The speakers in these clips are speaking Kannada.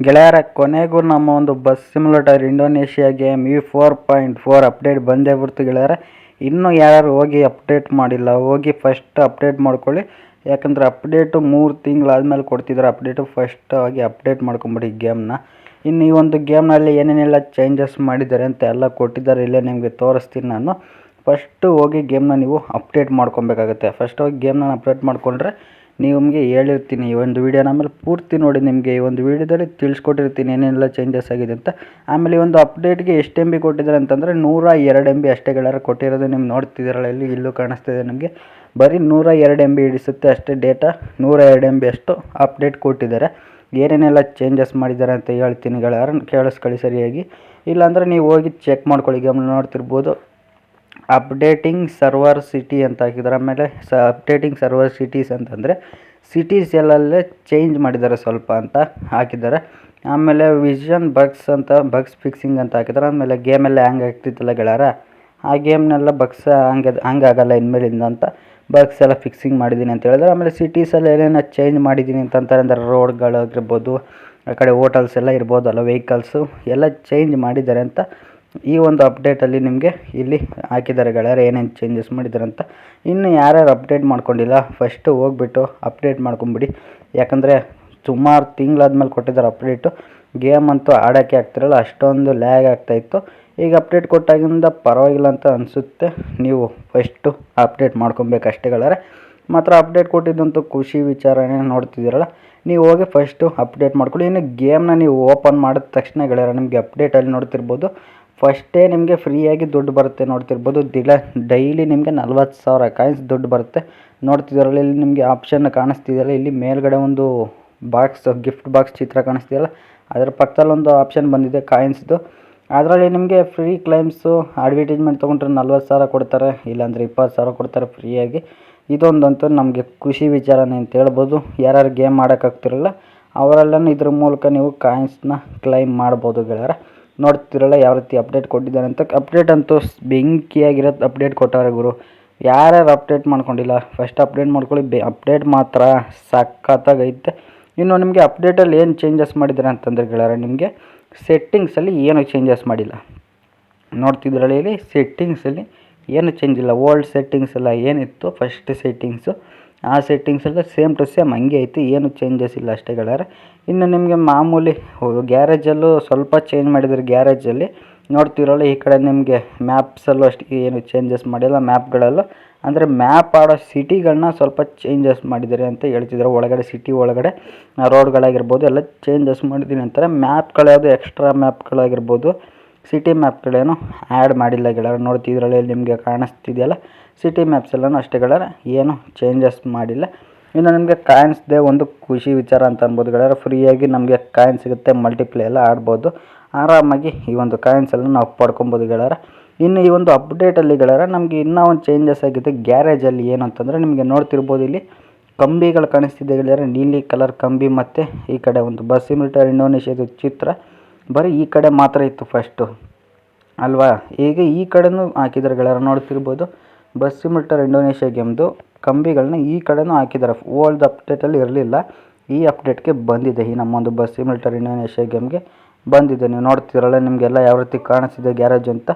ಗೆಳೆಯರ ಕೊನೆಗೂ ನಮ್ಮ ಒಂದು ಬಸ್ ಸಿಮ್ಯುಲೇಟರ್ ಇಂಡೋನೇಷ್ಯಾ ಗೇಮ್ ಈ ಫೋರ್ ಪಾಯಿಂಟ್ ಫೋರ್ ಅಪ್ಡೇಟ್ ಬಂದೇ ಬಿಡ್ತು ಗೆಳೆಯರ. ಇನ್ನೂ ಯಾರು ಹೋಗಿ ಅಪ್ಡೇಟ್ ಮಾಡಿಲ್ಲ. ಹೋಗಿ ಫಸ್ಟ್ ಅಪ್ಡೇಟ್ ಮಾಡ್ಕೊಳ್ಳಿ. ಯಾಕಂದರೆ ಅಪ್ಡೇಟು ಮೂರು ತಿಂಗಳಾದ್ಮೇಲೆ ಕೊಡ್ತಿದ್ದಾರೆ ಅಪ್ಡೇಟು ಫಸ್ಟ್ ಆಗಿ ಅಪ್ಡೇಟ್ ಮಾಡ್ಕೊಂಬಿಡಿ ಗೇಮ್ನ ಇನ್ನು ಈ ಒಂದು ಗೇಮ್ನಲ್ಲಿ ಏನೇನೆಲ್ಲ ಚೇಂಜಸ್ ಮಾಡಿದ್ದಾರೆ ಅಂತ ಎಲ್ಲ ಕೊಟ್ಟಿದ್ದಾರೆ. ಇಲ್ಲೇ ನಿಮಗೆ ತೋರಿಸ್ತೀನಿ ನಾನು. ಫಸ್ಟು ಹೋಗಿ ಗೇಮ್ನ ನೀವು ಅಪ್ಡೇಟ್ ಮಾಡ್ಕೊಬೇಕಾಗತ್ತೆ. ಫಸ್ಟ್ ಹೋಗಿ ಗೇಮ್ನ ಅಪ್ಡೇಟ್ ಮಾಡಿಕೊಂಡ್ರೆ ನಿಮಗೆ ಹೇಳಿರ್ತೀನಿ, ಈ ಒಂದು ವೀಡಿಯೋನ ಆಮೇಲೆ ಪೂರ್ತಿ ನೋಡಿ ನಿಮಗೆ ಈ ಒಂದು ವೀಡಿಯೋದಲ್ಲಿ ತಿಳಿಸ್ಕೊಟ್ಟಿರ್ತೀನಿ ಏನೆಲ್ಲ ಚೇಂಜಸ್ ಆಗಿದೆ ಅಂತ. ಆಮೇಲೆ ಈ ಒಂದು ಅಪ್ಡೇಟ್ಗೆ ಎಷ್ಟು ಎಂ ಬಿ ಕೊಟ್ಟಿದ್ದಾರೆ ಅಂತಂದರೆ ನೂರ ಎರಡು ಎಂ ಬಿ ಅಷ್ಟೇ ಕೊಟ್ಟಿರೋದು ನಿಮ್ಗೆ ನೋಡ್ತಿದ್ದೀರಲ್ಲ ಇಲ್ಲಿ ಇಲ್ಲೂ ಕಾಣಿಸ್ತಿದೆ ನಿಮಗೆ. ಬರೀ ನೂರ ಎರಡು ಎಂ ಬಿ ಹಿಡಿಸುತ್ತೆ ಅಷ್ಟೇ ಡೇಟಾ ನೂರ ಎರಡು ಎಂ ಬಿ ಅಷ್ಟು ಅಪ್ಡೇಟ್ ಕೊಟ್ಟಿದ್ದಾರೆ. ಏನೇನೆಲ್ಲ ಚೇಂಜಸ್ ಮಾಡಿದ್ದಾರೆ ಅಂತ ಹೇಳ್ತೀನಿ ಗೆಳೆಯರ ಕೇಳಿಸ್ಕೊಳ್ಳಿ ಸರಿಯಾಗಿ. ಇಲ್ಲಾಂದರೆ ನೀವು ಹೋಗಿ ಚೆಕ್ ಮಾಡ್ಕೊಳ್ಳಿ ಗಮನ ನೋಡ್ತಿರ್ಬೋದು. ಅಪ್ಡೇಟಿಂಗ್ ಸರ್ವರ್ ಸಿಟಿ ಅಂತ ಹಾಕಿದ್ದಾರೆ. ಆಮೇಲೆ ಸ, ಅಪ್ಡೇಟಿಂಗ್ ಸರ್ವರ್ ಸಿಟೀಸ್ ಅಂತಂದರೆ ಸಿಟೀಸ್ ಎಲ್ಲಲ್ಲೇ ಚೇಂಜ್ ಮಾಡಿದ್ದಾರೆ ಸ್ವಲ್ಪ ಅಂತ ಹಾಕಿದ್ದಾರೆ. ಆಮೇಲೆ ವಿಷನ್ ಬಗ್ಸ್ ಅಂತ, ಬಗ್ಸ್ ಫಿಕ್ಸಿಂಗ್ ಅಂತ ಹಾಕಿದ್ದಾರೆ. ಆಮೇಲೆ ಗೇಮೆಲ್ಲ ಹ್ಯಾಂಗ್ ಆಗ್ತಿತ್ತಲ್ಲ ಗೆಳೆಯರ ಆ ಗೇಮ್ನೆಲ್ಲ ಬಗ್ಸ್ ಹಂಗೆ ಹಂಗಾಗಲ್ಲ ಇನ್ಮೇಲಿಂದ ಅಂತ ಬಗ್ಸ್ ಎಲ್ಲ ಫಿಕ್ಸಿಂಗ್ ಮಾಡಿದ್ದೀನಿ ಅಂತ ಹೇಳಿದ್ರೆ. ಆಮೇಲೆ ಸಿಟೀಸಲ್ಲಿ ಏನೇನೋ ಚೇಂಜ್ ಮಾಡಿದ್ದೀನಿ ಅಂತಂತಾರೆ ಅಂದರೆ ರೋಡ್ಗಳಾಗಿರ್ಬೋದು, ಆ ಕಡೆ ಹೋಟಲ್ಸ್ ಎಲ್ಲ ಇರ್ಬೋದಲ್ಲ ವೆಹಿಕಲ್ಸು ಎಲ್ಲ ಚೇಂಜ್ ಮಾಡಿದ್ದಾರೆ ಅಂತ ಈ ಒಂದು ಅಪ್ಡೇಟಲ್ಲಿ ನಿಮಗೆ ಇಲ್ಲಿ ಹಾಕಿದ್ದಾರೆ ಗೆಳೆಯರು, ಏನೇನು ಚೇಂಜಸ್ ಮಾಡಿದ್ದಾರೆ ಅಂತ. ಇನ್ನು ಯಾರ್ಯಾರು ಅಪ್ಡೇಟ್ ಮಾಡ್ಕೊಂಡಿಲ್ಲ ಫಸ್ಟು ಹೋಗ್ಬಿಟ್ಟು ಅಪ್ಡೇಟ್ ಮಾಡ್ಕೊಂಬಿಡಿ. ಯಾಕಂದರೆ ಸುಮಾರು ತಿಂಗಳಾದ್ಮೇಲೆ ಕೊಟ್ಟಿದ್ದಾರೆ ಅಪ್ಡೇಟು ಗೇಮ್ ಅಂತೂ ಆಡೋಕ್ಕೆ ಆಗ್ತಿರಲ್ಲ, ಅಷ್ಟೊಂದು ಲ್ಯಾಗ್ ಆಗ್ತಾಯಿತ್ತು ಈಗ ಅಪ್ಡೇಟ್ ಕೊಟ್ಟಾಗಿಂದ ಪರವಾಗಿಲ್ಲ ಅಂತ ಅನಿಸುತ್ತೆ. ನೀವು ಫಸ್ಟು ಅಪ್ಡೇಟ್ ಮಾಡ್ಕೊಬೇಕಷ್ಟೇ ಗೆಳೆಯರೆ. ಮಾತ್ರ ಅಪ್ಡೇಟ್ ಕೊಟ್ಟಿದ್ದಂತೂ ಖುಷಿ ವಿಚಾರನೇ ನೋಡ್ತಿದ್ದೀರಲ್ಲ. ನೀವು ಹೋಗಿ ಫಸ್ಟು ಅಪ್ಡೇಟ್ ಮಾಡ್ಕೊಳ್ಳಿ. ಇನ್ನು ಗೇಮ್ನ ನೀವು ಓಪನ್ ಮಾಡಿದ ತಕ್ಷಣ ಗೆಳೆಯರ, ನಿಮಗೆ ಅಪ್ಡೇಟಲ್ಲಿ ನೋಡ್ತಿರ್ಬೋದು. ಫಸ್ಟೇ ನಿಮಗೆ ಫ್ರೀಯಾಗಿ ದುಡ್ಡು ಬರುತ್ತೆ ನೋಡ್ತಿರ್ಬೋದು. ದಿನ ಡೈಲಿ ನಿಮಗೆ ನಲ್ವತ್ತು ಸಾವಿರ ಕಾಯಿನ್ಸ್ ದುಡ್ಡು ಬರುತ್ತೆ. ನೋಡ್ತಿದ್ದೀರಲ್ಲ, ಇಲ್ಲಿ ನಿಮಗೆ ಆಪ್ಷನ್ ಕಾಣಿಸ್ತಿದೆಯಲ್ಲ, ಇಲ್ಲಿ ಮೇಲ್ಗಡೆ ಒಂದು ಬಾಕ್ಸ್ ಗಿಫ್ಟ್ ಬಾಕ್ಸ್ ಚಿತ್ರ ಕಾಣಿಸ್ತಿದೆಯಲ್ಲ, ಅದರ ಪಕ್ಕದಲ್ಲಿ ಒಂದು ಆಪ್ಷನ್ ಬಂದಿದೆ ಕಾಯಿನ್ಸ್ದು ಅದರಲ್ಲಿ ನಿಮಗೆ ಫ್ರೀ ಕ್ಲೈಮ್ಸು ಅಡ್ವರ್ಟೈಸ್ಮೆಂಟ್ ತೊಗೊಂಡ್ರೆ ನಲ್ವತ್ತು ಸಾವಿರ ಕೊಡ್ತಾರೆ, ಇಲ್ಲಾಂದರೆ ಇಪ್ಪತ್ತು ಸಾವಿರ ಕೊಡ್ತಾರೆ ಫ್ರೀಯಾಗಿ. ಇದೊಂದಂತೂ ನಮಗೆ ಖುಷಿ ವಿಚಾರನೇ ಅಂತ ಹೇಳ್ಬೋದು. ಯಾರ್ಯಾರು ಗೇಮ್ ಮಾಡೋಕ್ಕಾಗ್ತಿರಲ್ಲ ಅವರೆಲ್ಲನೂ ಇದ್ರ ಮೂಲಕ ನೀವು ಕಾಯಿನ್ಸ್ನ ಕ್ಲೈಮ್ ಮಾಡ್ಬೋದು ಗೆಳೆಯರ. ನೋಡ್ತಿರಲ್ಲ ಯಾವ ರೀತಿ ಅಪ್ಡೇಟ್ ಕೊಟ್ಟಿದ್ದಾರೆ ಅಂತ. ಅಪ್ಡೇಟ್ ಅಂತೂ ಬೆಂಕಿಯಾಗಿರೋ ಅಪ್ಡೇಟ್ ಕೊಟ್ಟವ್ರೆ ಗುರು. ಯಾರ್ಯಾರು ಅಪ್ಡೇಟ್ ಮಾಡ್ಕೊಂಡಿಲ್ಲ? ಫಸ್ಟ್ ಅಪ್ಡೇಟ್ ಮಾಡ್ಕೊಳ್ಳಿ. ಬೆ ಅಪ್ಡೇಟ್ ಮಾತ್ರ ಸಖತ್ತಾಗೈತೆ. ಇನ್ನು ನಿಮಗೆ ಅಪ್ಡೇಟಲ್ಲಿ ಏನು ಚೇಂಜಸ್ ಮಾಡಿದ್ದಾರೆ ಅಂತಂದರೆ ಗೆಳೆಯರ, ನಿಮಗೆ ಸೆಟ್ಟಿಂಗ್ಸಲ್ಲಿ ಏನು ಚೇಂಜಸ್ ಮಾಡಿಲ್ಲ. ನೋಡ್ತಿದ್ರಲ್ಲಿ ಇಲ್ಲಿ ಸೆಟ್ಟಿಂಗ್ಸಲ್ಲಿ ಏನು ಚೇಂಜ್ ಇಲ್ಲ. ಓಲ್ಡ್ ಸೆಟ್ಟಿಂಗ್ಸ್ ಎಲ್ಲ ಏನಿತ್ತು? ಫಸ್ಟ್ ಸೆಟ್ಟಿಂಗ್ಸು ಆ ಸೆಟ್ಟಿಂಗ್ಸ್ ಎಲ್ಲ ಸೇಮ್ ಟು ಸೇಮ್ ಹಂಗೆ ಐತಿ, ಏನು ಚೇಂಜಸ್ ಇಲ್ಲ ಅಷ್ಟೇ ಗೆಳೆಯರೆ ಇನ್ನು ನಿಮಗೆ ಮಾಮೂಲಿ ಗ್ಯಾರೇಜಲ್ಲೂ ಸ್ವಲ್ಪ ಚೇಂಜ್ ಮಾಡಿದ್ದಾರೆ ಗ್ಯಾರೇಜಲ್ಲಿ ನೋಡ್ತಿರೋಲ್ಲ, ಈ ಕಡೆ ನಿಮಗೆ ಮ್ಯಾಪ್ಸಲ್ಲೂ ಅಷ್ಟು ಏನು ಚೇಂಜಸ್ ಮಾಡಿಲ್ಲ ಮ್ಯಾಪ್ಗಳಲ್ಲೂ ಅಂದರೆ ಮ್ಯಾಪ್ ಆಡೋ ಸಿಟಿಗಳನ್ನ ಸ್ವಲ್ಪ ಚೇಂಜಸ್ ಮಾಡಿದ್ದಾರೆ ಅಂತ ಹೇಳ್ತಿದ್ದಾರೆ ಒಳಗಡೆ ಸಿಟಿ ಒಳಗಡೆ ರೋಡ್ಗಳಾಗಿರ್ಬೋದು ಎಲ್ಲ ಚೇಂಜಸ್ ಮಾಡಿದ್ದೀನಿ ಅಂತಾರೆ. ಮ್ಯಾಪ್ಗಳ್ಯಾವುದು ಎಕ್ಸ್ಟ್ರಾ ಮ್ಯಾಪ್ಗಳಾಗಿರ್ಬೋದು ಸಿಟಿ ಮ್ಯಾಪ್ಗಳೇನು ಆ್ಯಡ್ ಮಾಡಿಲ್ಲ ಗೆಳೆಯರು. ನೋಡ್ತಿದ್ರಲ್ಲಿ ನಿಮಗೆ ಕಾಣಿಸ್ತಿದೆಯಲ್ಲ? ಸಿಟಿ ಮ್ಯಾಪ್ಸ್ ಎಲ್ಲನೂ ಅಷ್ಟೇ ಗೆಳೆಯರ. ಏನು ಚೇಂಜಸ್ ಮಾಡಿಲ್ಲ. ಇನ್ನು ನಿಮಗೆ ಕಾಯಿನ್ಸ್ದೆ ಒಂದು ಖುಷಿ ವಿಚಾರ ಅಂತ ಅನ್ಬೋದು ಗೆಳೆಯರ. ಫ್ರೀಯಾಗಿ ನಮಗೆ ಕಾಯಿನ್ ಸಿಗುತ್ತೆ ಮಲ್ಟಿಪ್ಲೇ ಎಲ್ಲ ಆಡ್ಬೋದು. ಆರಾಮಾಗಿ ಈ ಒಂದು ಕಾಯಿನ್ಸ್ ಎಲ್ಲ ನಾವು ಪಡ್ಕೊಬೋದು ಗೆಳೆಯರ. ಇನ್ನು ಈ ಒಂದು ಅಪ್ಡೇಟಲ್ಲಿ ಗೆಳೆಯರ, ನಮಗೆ ಇನ್ನೂ ಒಂದು ಚೇಂಜಸ್ ಆಗಿದೆ ಗ್ಯಾರೇಜಲ್ಲಿ ಏನು ಅಂತಂದರೆ ನಿಮಗೆ ನೋಡ್ತಿರ್ಬೋದು ಇಲ್ಲಿ ಕಂಬಿಗಳು ಕಾಣಿಸ್ತಿದೆ ಗೆಳೆಯರ. ನೀಲಿ ಕಲರ್ ಕಂಬಿ ಮತ್ತು ಈ ಕಡೆ ಒಂದು ಬಸ್ ಸಿಮಿಟರ್ ಇಂಡೋನೇಷ್ಯಾದ ಚಿತ್ರ. ಬರೀ ಈ ಕಡೆ ಮಾತ್ರ ಇತ್ತು ಫಸ್ಟು ಅಲ್ವಾ? ಈಗ ಈ ಕಡೆನೂ ಹಾಕಿದ್ದಾರೆ. ಗೆಳೆಯರ ನೋಡ್ತಿರ್ಬೋದು. ಬಸ್ ಸಿಮಿಟರ್ ಇಂಡೋನೇಷ್ಯಾ ಗೇಮ್ದು ಕಂಬಿಗಳನ್ನ ಈ ಕಡೆನೂ ಹಾಕಿದ್ದಾರೆ. ಓಲ್ಡ್ ಅಪ್ಡೇಟಲ್ಲಿ ಇರಲಿಲ್ಲ. ಈ ಅಪ್ಡೇಟ್ಗೆ ಬಂದಿದೆ. ಈ ನಮ್ಮೊಂದು ಬಸ್ ಸಿಮಿಟರ್ ಇಂಡೋನೇಷ್ಯಾ ಗೇಮ್ಗೆ ಬಂದಿದೆ. ನೀವು ನೋಡ್ತಿರಲ್ಲ ನಿಮಗೆಲ್ಲ ಯಾವ ರೀತಿ ಕಾಣಿಸ್ತಿದೆ ಗ್ಯಾರೇಜ್ ಅಂತ.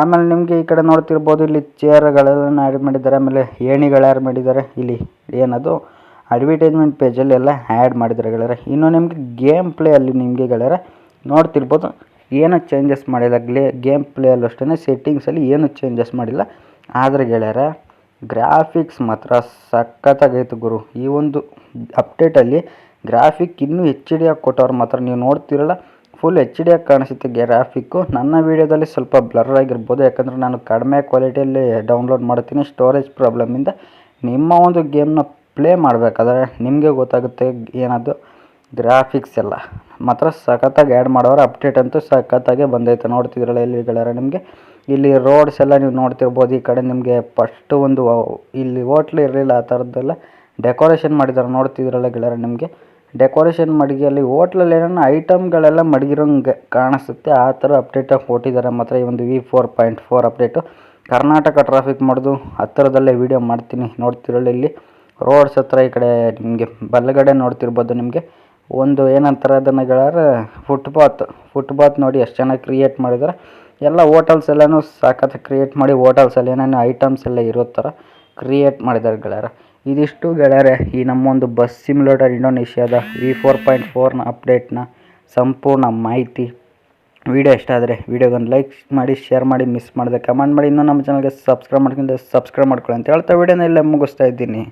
ಆಮೇಲೆ ನಿಮಗೆ ಈ ಕಡೆ ನೋಡ್ತಿರ್ಬೋದು, ಇಲ್ಲಿ ಚೇರ್ಗಳೆಲ್ಲ ಆ್ಯಡ್ ಮಾಡಿದ್ದಾರೆ. ಆಮೇಲೆ ಏಣಿಗಳು ಆ್ಯಡ್ ಮಾಡಿದ್ದಾರೆ. ಇಲ್ಲಿ ಏನದು? ಅಡ್ವರ್ಟೈಸ್ಮೆಂಟ್ ಪೇಜಲ್ಲೆಲ್ಲ ಆ್ಯಡ್ ಮಾಡಿದ್ದಾರೆ ಗೆಳೆಯರೆ. ಇನ್ನು ನಿಮಗೆ ಗೇಮ್ ಪ್ಲೇ ಅಲ್ಲಿ ನಿಮಗೆ ಗೆಳೆಯರೆ ನೋಡ್ತಿರ್ಬೋದು. ಏನೂ ಚೇಂಜಸ್ ಮಾಡಿಲ್ಲ. ಗ್ಲೇ ಗೇಮ್ ಪ್ಲೇಯಲ್ಲೂ ಅಷ್ಟೇ ಸೆಟ್ಟಿಂಗ್ಸಲ್ಲಿ ಏನೂ ಚೇಂಜಸ್ ಮಾಡಿಲ್ಲ. ಆದರೆ ಗೆಳೆಯರ ಗ್ರಾಫಿಕ್ಸ್ ಮಾತ್ರ ಸಖತ್ತಾಗೈತೆ ಗುರು. ಈ ಒಂದು ಅಪ್ಡೇಟಲ್ಲಿ ಗ್ರಾಫಿಕ್ ಇನ್ನೂ ಹೆಚ್ ಡಿ ಆಗಿ ಕೊಟ್ಟವ್ರು ಮಾತ್ರ ನೀವು ನೋಡ್ತಿರಲ್ಲ. ಫುಲ್ ಎಚ್ ಡಿ ಆಗಿ ಕಾಣಿಸುತ್ತೆ ಗ್ರಾಫಿಕ್ಕು ನನ್ನ ವೀಡಿಯೋದಲ್ಲಿ ಸ್ವಲ್ಪ ಬ್ಲರ್ ಆಗಿರ್ಬೋದು. ಯಾಕಂದರೆ ನಾನು ಕಡಿಮೆ ಕ್ವಾಲಿಟಿಯಲ್ಲಿ ಡೌನ್ಲೋಡ್ ಮಾಡ್ತೀನಿ. ಸ್ಟೋರೇಜ್ ಪ್ರಾಬ್ಲಮಿಂದ ನಿಮ್ಮ ಒಂದು ಗೇಮ್ನ ಪ್ಲೇ ಮಾಡಬೇಕಾದ್ರೆ ನಿಮಗೆ ಗೊತ್ತಾಗುತ್ತೆ ಏನದು. ಗ್ರಾಫಿಕ್ಸ್ ಎಲ್ಲ. ಮಾತ್ರ ಸಖತ್ತಾಗಿ ಆ್ಯಡ್ ಮಾಡೋರು ಅಪ್ಡೇಟ್ ಅಂತೂ ಸಖತ್ತಾಗೆ ಬಂದೈತೆ. ನೋಡ್ತಿದ್ರಲ್ಲ ಇಲ್ಲಿ ಗೆಳೆಯರ ನಿಮಗೆ? ಇಲ್ಲಿ ರೋಡ್ಸ್ ಎಲ್ಲ ನೀವು ನೋಡ್ತಿರ್ಬೋದು. ಈ ಕಡೆ ನಿಮಗೆ ಫಸ್ಟು ಒಂದು ಇಲ್ಲಿ ಹೋಟ್ಲು ಇರಲಿಲ್ಲ, ಆ ಥರದ್ದೆಲ್ಲ ಡೆಕೋರೇಷನ್ ಮಾಡಿದ್ದಾರೆ. ನೋಡ್ತಿದ್ರಲ್ಲ ಗೆಳೆಯರ ನಿಮಗೆ? ಡೆಕೋರೇಷನ್ ಮಡಗಿ ಅಲ್ಲಿ ಹೋಟ್ಲಲ್ಲಿ ಏನೋ ಐಟಮ್ಗಳೆಲ್ಲ ಮಡಗಿರೋಂಗೆ ಕಾಣಿಸುತ್ತೆ. ಆ ಥರ ಅಪ್ಡೇಟಾಗಿ ಕೊಟ್ಟಿದ್ದಾರೆ ಮಾತ್ರ ಈ ಒಂದು V four point four update Karnataka traffic ಮಾಡೋದು ಹತ್ತಿರದಲ್ಲೇ ವೀಡಿಯೋ ಮಾಡ್ತೀನಿ. ನೋಡ್ತಿರಲ್ಲ ಇಲ್ಲಿ ರೋಡ್ಸ್ ಹತ್ರ ಈ ಕಡೆ ನಿಮಗೆ ಬಲಗಡೆ ನೋಡ್ತಿರ್ಬೋದು ನಿಮಗೆ. ಒಂದು ಏನಂತಾರೆ ಅದನ್ನು ಗೆಳೆಯರ ಫುಟ್ಪಾತ್ ಫುಟ್ಪಾತ್ ನೋಡಿ ಎಷ್ಟು ಚೆನ್ನಾಗಿ ಕ್ರಿಯೇಟ್ ಮಾಡಿದ್ದಾರೆ ಎಲ್ಲ ಹೋಟೆಲ್ಸ್ ಎಲ್ಲನೂ ಸಾಕತ್ತು ಕ್ರಿಯೇಟ್ ಮಾಡಿ ಹೋಟೆಲ್ಸಲ್ಲಿ ಏನೇನು ಐಟಮ್ಸ್ ಎಲ್ಲ ಇರೋ ಥರ ಕ್ರಿಯೇಟ್ ಮಾಡಿದ್ದಾರೆ ಗೆಳೆಯರ. ಇದಿಷ್ಟು ಗೆಳೆಯರೆ, ಈ ನಮ್ಮೊಂದು ಬಸ್ ಸಿಮ್ಯುಲೇಟರ್ ಇಂಡೋನೇಷ್ಯಾದ ವಿ ಫೋರ್ ಪಾಯಿಂಟ್ ಫೋರ್ನ ಅಪ್ಡೇಟ್ನ ಸಂಪೂರ್ಣ ಮಾಹಿತಿ. ವಿಡಿಯೋ ಇಷ್ಟ ಆದರೆ ವಿಡಿಯೋಗೊಂದು ಲೈಕ್ ಮಾಡಿ ಶೇರ್ ಮಾಡಿ ಮಿಸ್ ಮಾಡಿದೆ ಕಮೆಂಟ್ ಮಾಡಿ. ಇನ್ನೂ ನಮ್ಮ ಚಾನಲ್ಗೆ ಸಬ್ಸ್ಕ್ರೈಬ್ ಮಾಡ್ಕೊಂಡು ಸಬ್ಸ್ಕ್ರೈಬ್ ಮಾಡ್ಕೊಳ್ಳಿ ಅಂತ ಹೇಳ್ತಾ ವಿಡಿಯೋನ ಇಲ್ಲೇ ಮುಗಿಸ್ತಾ ಇದ್ದೀನಿ.